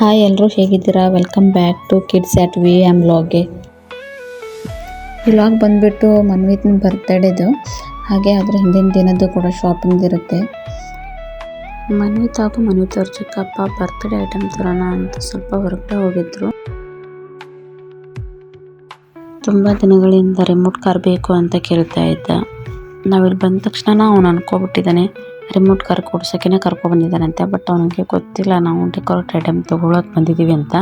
Hi ಎಲ್ಲರೂ ಹೇಗಿದ್ದೀರಾ? Welcome back to kids at V M ಲಾಗ್ಗೆ ಈ ಲಾಗ್ ಬಂದುಬಿಟ್ಟು ಮನ್ವಿತ್ನ ಬರ್ತಡೇದು ಹಾಗೆ ಅದರ ಹಿಂದಿನ ದಿನದ್ದು ಕೂಡ ಶಾಪಿಂಗ್ ಇರುತ್ತೆ. ಮನ್ವಿತ್ ಹಾಗೂ ಮನ್ವಿತ್ ಅವ್ರ ಚಿಕ್ಕಪ್ಪ ಬರ್ತ್ಡೇ ಐಟಮ್ ತರೋಣ ಅಂತ ಸ್ವಲ್ಪ ಹೊರಗಡೆ ಹೋಗಿದ್ರು. ತುಂಬ ದಿನಗಳಿಂದ ರಿಮೋಟ್ ಕಾರ್ ಬೇಕು ಅಂತ ಕೇಳ್ತಾ ಇದ್ದ. ನಾವಿಲ್ಲಿ ಬಂದ ತಕ್ಷಣ ಅವನು ಅನ್ಕೋಬಿಟ್ಟಿದ್ದಾನೆ. ರಿಮೋಟ್ ಕಾರ್ ಕೊಡ್ಸೋಕೆ ಕರ್ಕೊ ಬಂದಿದ್ದಾರಂತೆ ಬಟ್ ಅವನಿಗೆ ಗೊತ್ತಿಲ್ಲ ನಾವು ಡೆಕೋರೇಟ್ ಐಟಮ್ ತೊಗೊಳಕ್ಕೆ ಬಂದಿದ್ದೀವಿ ಅಂತ.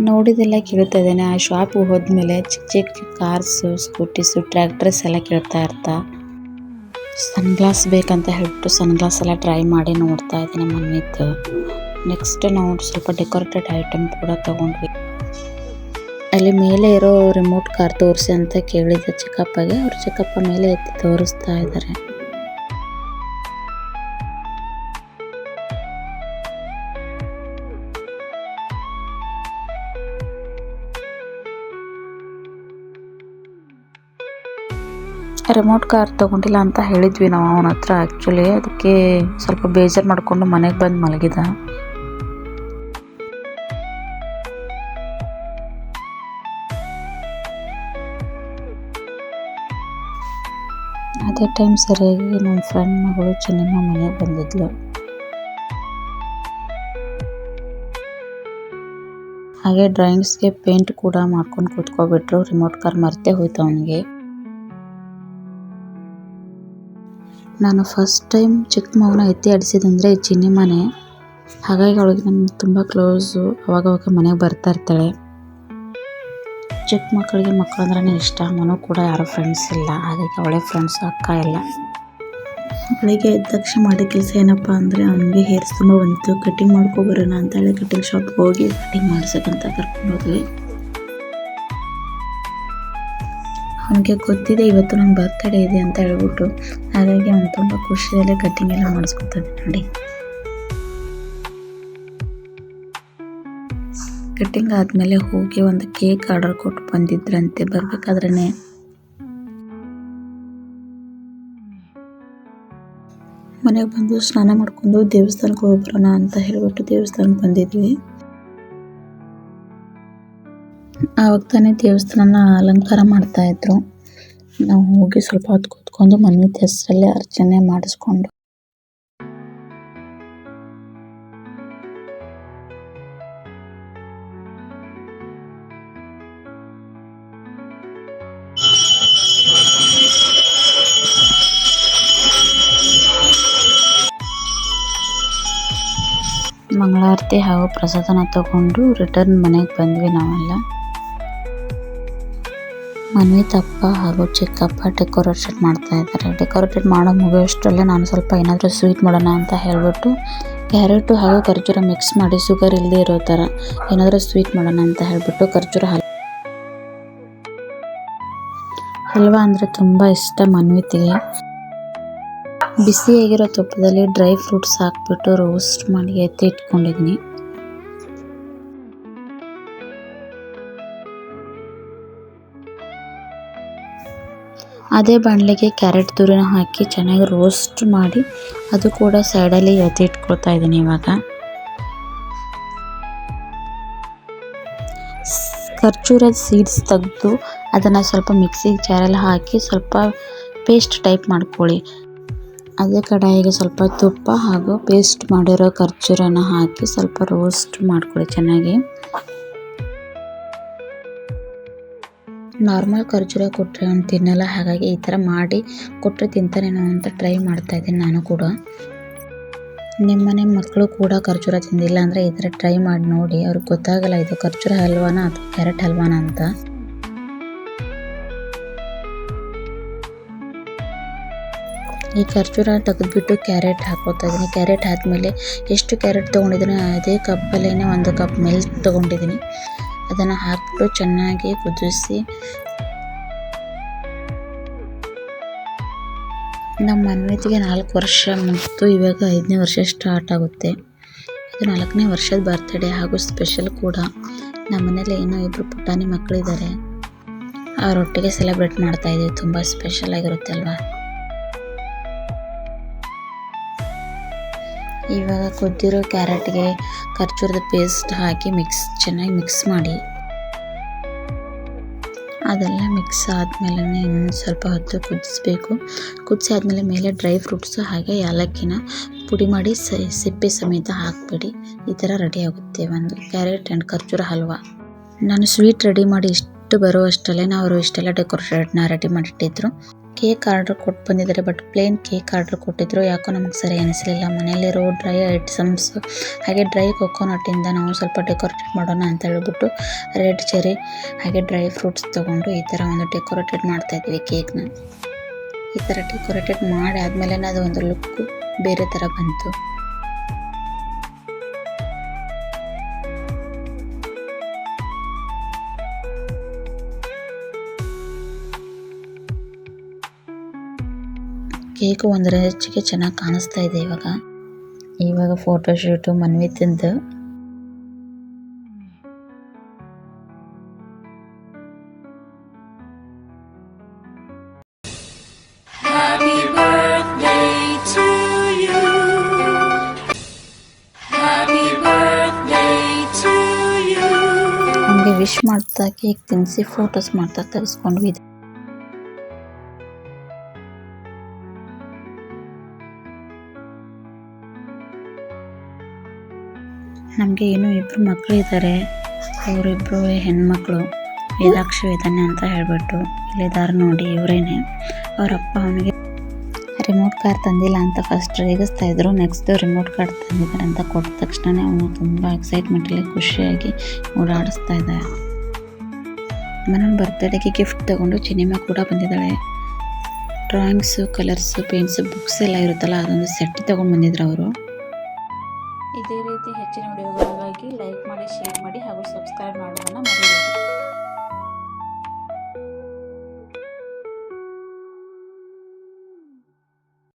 ನೋಡಿದೆಲ್ಲ ಕೇಳ್ತಾ ಇದ್ದಾನೆ. ಆ ಶಾಪ್ ಹೋದ್ಮೇಲೆ ಚಿಕ್ಕ ಚಿಕ್ಕ ಕಾರ್ಸು ಸ್ಕೂಟೀಸು ಟ್ರ್ಯಾಕ್ಟರ್ಸ್ ಎಲ್ಲ ಕೇಳ್ತಾ ಇರ್ತಾ. ಸನ್ ಗ್ಲಾಸ್ ಬೇಕಂತ ಹೇಳ್ಬಿಟ್ಟು ಸನ್ ಗ್ಲಾಸ್ ಎಲ್ಲ ಟ್ರೈ ಮಾಡಿ ನೋಡ್ತಾ ಇದ್ದೀನಿ ಮನ್ವಿತ್ ನೆಕ್ಸ್ಟ್ ನಾವು ಸ್ವಲ್ಪ ಡೆಕೋರೇಟೆಡ್ ಐಟಮ್ ಕೂಡ ತಗೊಂಡ್ವಿ. ಅಲ್ಲಿ ಮೇಲೆ ಇರೋ ರಿಮೋಟ್ ಕಾರ್ ತೋರಿಸಿ ಅಂತ ಕೇಳಿದ್ದೆ ಚಿಕ್ಕಪ್ಪಗೆ. ಅವ್ರ ಚಿಕ್ಕಪ್ಪ ಮೇಲೆ ಎತ್ತಿ ತೋರಿಸ್ತಾ ಇದ್ದಾರೆ. ರಿಮೋಟ್ ಕಾರ್ ತಗೊಂಡಿಲ್ಲ ಅಂತ ಹೇಳಿದ್ವಿ ನಾವು ಅವನ ಹತ್ರ ಆ್ಯಕ್ಚುಲಿ ಅದಕ್ಕೆ ಸ್ವಲ್ಪ ಬೇಜಾರು ಮಾಡಿಕೊಂಡು ಮನೆಗೆ ಬಂದು ಮಲಗಿದ. ಅದೇ ಟೈಮ್ ಸರಿಯಾಗಿ ನಮ್ಮ ಫ್ರೆಂಡ್ ಮಗಳು ಚೆನ್ನಮ್ಮ ಮನೆಗೆ ಬಂದಿದ್ಲು. ಹಾಗೆ ಡ್ರಾಯಿಂಗ್ಸ್ಗೆ ಪೇಂಟ್ ಕೂಡ ಮಾಡ್ಕೊಂಡು ಕೂತ್ಕೊಬಿಟ್ರು. ರಿಮೋಟ್ ಕಾರ್ ಮರ್ತೇ ಹೋಯ್ತು ಅವನಿಗೆ. ನಾನು ಫಸ್ಟ್ ಟೈಮ್ ಚಿಕ್ಕ ಮಗನ ಎತ್ತಿ ಆಡಿಸಿದಂದರೆ ಮನೆ. ಹಾಗಾಗಿ ಅವಳಿಗೆ ನಮ್ಮ ತುಂಬ ಕ್ಲೋಸು ಅವಾಗವಾಗ ಮನೆಗೆ ಬರ್ತಾ ಇರ್ತಾಳೆ. ಚಿಕ್ಕ ಮಕ್ಕಳಿಗೆ ಮಕ್ಕಳು ಅಂದ್ರೆ ಇಷ್ಟ. ಮನೂ ಕೂಡ ಯಾರು ಫ್ರೆಂಡ್ಸ್ ಇಲ್ಲ. ಹಾಗಾಗಿ ಅವಳೇ ಫ್ರೆಂಡ್ಸ್ ಅಕ್ಕ ಎಲ್ಲ. ಬೆಳಿಗ್ಗೆ ಎದ್ದ ತಕ್ಷಣ ಮಾಡೋ ಕೆಲಸ ಏನಪ್ಪ ಅಂದರೆ ಅವನಿಗೆ ಹೇರ್ಸ್ ತುಂಬ ಬಂತು. ಕಟಿಂಗ್ ಮಾಡ್ಕೊಬರೋಣ ಅಂತ ಹೇಳಿ ಕಟಿಂಗ್ ಶಾಪ್ಗೆ ಹೋಗಿ ಕಟಿಂಗ್ ಮಾಡ್ಸೋಕ್ಕಂತ ಕರ್ಕೊಂಡು ಹೋದ್ವಿ. ಅವನಿಗೆ ಗೊತ್ತಿದೆ ಇವತ್ತು ನನ್ನ ಬರ್ತ್ಡೇ ಇದೆ ಅಂತ ಹೇಳ್ಬಿಟ್ಟು. ಹಾಗಾಗಿ ಅವನು ತುಂಬ ಖುಷಿಯಲ್ಲೇ ಕಟಿಂಗ್ ಎಲ್ಲ ಮಾಡಿಸ್ಕೊತಾನೆ ನೋಡಿ. ಕಟಿಂಗ್ ಆದಮೇಲೆ ಹೋಗಿ ಒಂದು ಕೇಕ್ ಆರ್ಡರ್ ಕೊಟ್ಟು ಬಂದಿದ್ರಂತೆ. ಬರ್ಬೇಕಾದ್ರೆ ಮನೆಗೆ ಬಂದು ಸ್ನಾನ ಮಾಡ್ಕೊಂಡು ದೇವಸ್ಥಾನಕ್ಕೆ ಹೋಗ್ಬರೋಣ ಅಂತ ಹೇಳ್ಬಿಟ್ಟು ದೇವಸ್ಥಾನಕ್ಕೆ ಬಂದಿದ್ವಿ. ಆವಾಗ ತಾನೇ ದೇವಸ್ಥಾನನ ಅಲಂಕಾರ ಮಾಡ್ತಾ ಇದ್ರು. ನಾವು ಹೋಗಿ ಸ್ವಲ್ಪ ಹೊತ್ತು ಕೂತ್ಕೊಂಡು ಮನ್ವಿತ ಹೆಸರಲ್ಲೇ ಅರ್ಚನೆ ಮಾಡಿಸ್ಕೊಂಡು. ಮಂಗಳಾರತಿ ಹಾಗೂ ಪ್ರಸಾದನ ತಗೊಂಡು ರಿಟರ್ನ್ ಮನೆಗೆ ಬಂದ್ವಿ ನಾವೆಲ್ಲ. ಮನ್ವಿತ್ ತಪ್ಪ ಹಾಗೂ ಚಿಕ್ಕಪ್ಪ ಡೆಕೋರೇಷನ್ ಮಾಡ್ತಾ ಇದ್ದಾರೆ. ಡೆಕೋರೇಟೆಡ್ ಮಾಡೋ ಮುಗಿಯೋಷ್ಟರಲ್ಲೇ ನಾನು ಸ್ವಲ್ಪ ಏನಾದರೂ ಸ್ವೀಟ್ ಮಾಡೋಣ ಅಂತ ಹೇಳ್ಬಿಟ್ಟು ಕ್ಯಾರೆಟು ಹಾಗೂ ಖರ್ಜೂರ ಮಿಕ್ಸ್ ಮಾಡಿ ಶುಗರ್ ಇಲ್ಲದೆ ಇರೋ ಥರ ಏನಾದರೂ ಸ್ವೀಟ್ ಮಾಡೋಣ ಅಂತ ಹೇಳ್ಬಿಟ್ಟು ಖರ್ಜೂರ ಹಲ್ ಹಲ್ವಾ ಅಂದರೆ ತುಂಬ ಇಷ್ಟ ಮನ್ವಿತಿಗೆ. ಬಿಸಿಯಾಗಿರೋ ತುಪ್ಪದಲ್ಲಿ ಡ್ರೈ ಫ್ರೂಟ್ಸ್ ಹಾಕ್ಬಿಟ್ಟು ರೋಸ್ಟ್ ಮಾಡಿ ಎತ್ತಿ ಇಟ್ಕೊಂಡಿದ್ದೀನಿ. ಅದೇ ಬಾಣಲೆಗೆ ಕ್ಯಾರೆಟ್ ತುರಿನ ಹಾಕಿ ಚೆನ್ನಾಗಿ ರೋಸ್ಟ್ ಮಾಡಿ ಅದು ಕೂಡ ಸೈಡಲ್ಲಿ ಎತ್ತಿ ಇಟ್ಕೊಳ್ತಾ ಇದ್ದೀನಿ ಇವಾಗ. ಖರ್ಜೂರದ ಸೀಡ್ಸ್ ತೆಗೆದು ಅದನ್ನು ಸ್ವಲ್ಪ ಮಿಕ್ಸಿಗೆ ಜಾರಲ್ಲಿ ಹಾಕಿ ಸ್ವಲ್ಪ ಪೇಸ್ಟ್ ಟೈಪ್ ಮಾಡ್ಕೊಳ್ಳಿ. ಅದೇ ಕಡಾಯಿಗೆ ಸ್ವಲ್ಪ ತುಪ್ಪ ಹಾಗೂ ಪೇಸ್ಟ್ ಮಾಡಿರೋ ಖರ್ಜೂರನ ಹಾಕಿ ಸ್ವಲ್ಪ ರೋಸ್ಟ್ ಮಾಡ್ಕೊಳ್ಳಿ ಚೆನ್ನಾಗಿ. ನಾರ್ಮಲ್ ಖರ್ಜೂರ ಕೊಟ್ಟರೆ ಅವ್ನು ತಿನ್ನಲ್ಲ, ಹಾಗಾಗಿ ಈ ಥರ ಮಾಡಿ ಕೊಟ್ಟರೆ ತಿಂತಾನೇನೋ ಅಂತ ಟ್ರೈ ಮಾಡ್ತಾ ಇದ್ದೀನಿ ನಾನು ಕೂಡ. ನಿಮ್ಮನೆ ಮಕ್ಕಳು ಕೂಡ ಖರ್ಜೂರ ತಿಂದಿಲ್ಲ ಅಂದರೆ ಈ ಥರ ಟ್ರೈ ಮಾಡಿ ನೋಡಿ, ಅವ್ರಿಗೆ ಗೊತ್ತಾಗಲ್ಲ ಇದು ಖರ್ಜೂರ ಹಲ್ವಾನ ಅಥವಾ ಕ್ಯಾರೆಟ್ ಹಲ್ವಾನ ಅಂತ. ಈ ಖರ್ಜೂರ ತೆಗೆದುಬಿಟ್ಟು ಕ್ಯಾರೆಟ್ ಹಾಕೋತಾ ಇದ್ದೀನಿ. ಕ್ಯಾರೆಟ್ ಆದಮೇಲೆ ಎಷ್ಟು ಕ್ಯಾರೆಟ್ ತೊಗೊಂಡಿದ್ದೀನಿ ಅದೇ ಕಪ್ಪಲ್ಲೇ ಒಂದು ಕಪ್ ಮಿಲ್ಕ್ ತೊಗೊಂಡಿದ್ದೀನಿ ಅದನ್ನು ಹಾಕ್ಬಿಟ್ಟು ಚೆನ್ನಾಗಿ ಕುದಿಸಿ. ನಮ್ಮ ಮನ್ವಿತಿಗೆ ನಾಲ್ಕು ವರ್ಷ ಮತ್ತು ಇವಾಗ ಐದನೇ ವರ್ಷ ಸ್ಟಾರ್ಟ್ ಆಗುತ್ತೆ. ಇದು ನಾಲ್ಕನೇ ವರ್ಷದ ಬರ್ತ್ಡೇ ಹಾಗೂ ಸ್ಪೆಷಲ್ ಕೂಡ. ನಮ್ಮ ಮನೇಲಿ ಏನೋ ಇಬ್ಬರು ಪುಟಾಣಿ ಮಕ್ಕಳಿದ್ದಾರೆ ಅವರೊಟ್ಟಿಗೆ ಸೆಲೆಬ್ರೇಟ್ ಮಾಡ್ತಾ ಇದ್ದೀವಿ ತುಂಬ ಸ್ಪೆಷಲ್ ಆಗಿರುತ್ತೆ ಅಲ್ವಾ? ಇವಾಗ ಕುದ್ದಿರೋ ಕ್ಯಾರೆಟ್ಗೆ ಖರ್ಜೂರದ ಪೇಸ್ಟ್ ಹಾಕಿ ಮಿಕ್ಸ್, ಚೆನ್ನಾಗಿ ಮಿಕ್ಸ್ ಮಾಡಿ. ಅದೆಲ್ಲ ಮಿಕ್ಸ್ ಆದಮೇಲೆ ಇನ್ನು ಸ್ವಲ್ಪ ಹೊತ್ತು ಕುದಿಸ್ಬೇಕು. ಕುದಿಸಿ ಆದಮೇಲೆ ಮೇಲೆ ಡ್ರೈ ಫ್ರೂಟ್ಸು ಹಾಗೆ ಏಲಕ್ಕಿನ ಪುಡಿ ಮಾಡಿ ಸಿಪ್ಪೆ ಸಮೇತ ಹಾಕ್ಬಿಡಿ. ಈ ಥರ ರೆಡಿ ಆಗುತ್ತೆ ಒಂದು ಕ್ಯಾರೆಟ್ ಆ್ಯಂಡ್ ಖರ್ಜೂರ ಹಲ್ವಾ. ನಾನು ಸ್ವೀಟ್ ರೆಡಿ ಮಾಡಿ ಇಷ್ಟು ಬರೋ ಅಷ್ಟರಲ್ಲೇ ಅವರು ಇಷ್ಟೆಲ್ಲ ಡೆಕೋರೇಷನ್ನ ರೆಡಿ ಮಾಡಿಟ್ಟಿದ್ರು. ಕೇಕ್ ಆರ್ಡರ್ ಕೊಟ್ಟು ಬಂದಿದ್ದಾರೆ, ಬಟ್ ಪ್ಲೇನ್ ಕೇಕ್ ಆರ್ಡರ್ ಕೊಟ್ಟಿದ್ರು. ಯಾಕೋ ನಮಗೆ ಸರಿ ಅನಿಸಲಿಲ್ಲ. ಮನೆಯಲ್ಲಿರೋ ಡ್ರೈ ಐಟಮ್ಸ್, ಹಾಗೆ ಡ್ರೈ ಕೊಕೊನಟ್ಟಿಂದ ನಾವು ಸ್ವಲ್ಪ ಡೆಕೋರೇಟ್ ಮಾಡೋಣ ಅಂತ ಹೇಳ್ಬಿಟ್ಟು ರೆಡ್ ಚೆರಿ ಹಾಗೆ ಡ್ರೈ ಫ್ರೂಟ್ಸ್ ತೊಗೊಂಡು ಈ ಥರ ಒಂದು ಡೆಕೋರೇಟೆಡ್ ಮಾಡ್ತಾ ಇದ್ವಿ ಕೇಕ್ನ. ಈ ಥರ ಡೆಕೋರೇಟೆಡ್ ಮಾಡಿ ಆದಮೇಲೆ ಅದು ಒಂದು ಲುಕ್ಕು ಬೇರೆ ಥರ ಬಂತು. ಕೇಕು ಒಂದರ ಹೆಚ್ಚಿಗೆ ಚೆನ್ನಾಗಿ ಕಾಣಿಸ್ತಾ ಇದೆ ಇವಾಗ ಇವಾಗ ಫೋಟೋ ಶೂಟ್ ಮನವಿ birthday to you. Happy birthday to you. ನಮಗೆ ವಿಶ್ ಮಾಡ್ತಾ ಕೇಕ್ ತಿನ್ನಿಸಿ ಫೋಟೋಸ್ ಮಾಡ್ತಾ ತೆಗೆಸ್ಕೊಂಡ್ವಿ ನಮಗೆ ಏನು ಇಬ್ಬರು ಮಕ್ಕಳು ಇದ್ದಾರೆ ಅವರಿಬ್ಬರು ಹೆಣ್ಮಕ್ಳು ವೇದಾಕ್ಷಿ ವೇದನೆ ಅಂತ ಹೇಳ್ಬಿಟ್ಟು ಇಲ್ಲಿದ್ದಾರೆ ನೋಡಿ ಇವರೇನೆ. ಅವ್ರ ಅಪ್ಪ ಅವನಿಗೆ ರಿಮೋಟ್ ಕಾರ್ ತಂದಿಲ್ಲ ಅಂತ ಫಸ್ಟ್ ರೇಗಿಸ್ತಾ ಇದ್ರು. ನೆಕ್ಸ್ಟ್ ರಿಮೋಟ್ ಕಾರ್ ತಂದಿದ್ದಾರೆ ಅಂತ ಕೊಟ್ಟ ತಕ್ಷಣ ಅವನು ತುಂಬ ಎಕ್ಸೈಟ್ಮೆಂಟಲ್ಲಿ ಖುಷಿಯಾಗಿ ಓಡಾಡಿಸ್ತಾ ಇದ್ದ ಮನ ಬರ್ತ್ಡೇಗೆ ಗಿಫ್ಟ್ ತಗೊಂಡು ಸಿನಿಮಾ ಕೂಡ ಬಂದಿದ್ದಾಳೆ. ಡ್ರಾಯಿಂಗ್ಸು ಕಲರ್ಸು ಪೇಂಟ್ಸು ಬುಕ್ಸ್ ಎಲ್ಲ ಇರುತ್ತಲ್ಲ, ಅದೊಂದು ಸೆಟ್ ತಗೊಂಡು ಬಂದಿದ್ರು ಅವರು. ಇದೇ ರೀತಿ ಹೆಚ್ಚಿನ ವಿಡಿಯೋಗಳಿಗಾಗಿ ಲೈಕ್ ಮಾಡಿ ಶೇರ್ ಮಾಡಿ ಹಾಗೂ ಸಬ್ಸ್ಕ್ರೈಬ್ ಮಾಡೋದನ್ನು ಮರೆಯಬೇಡಿ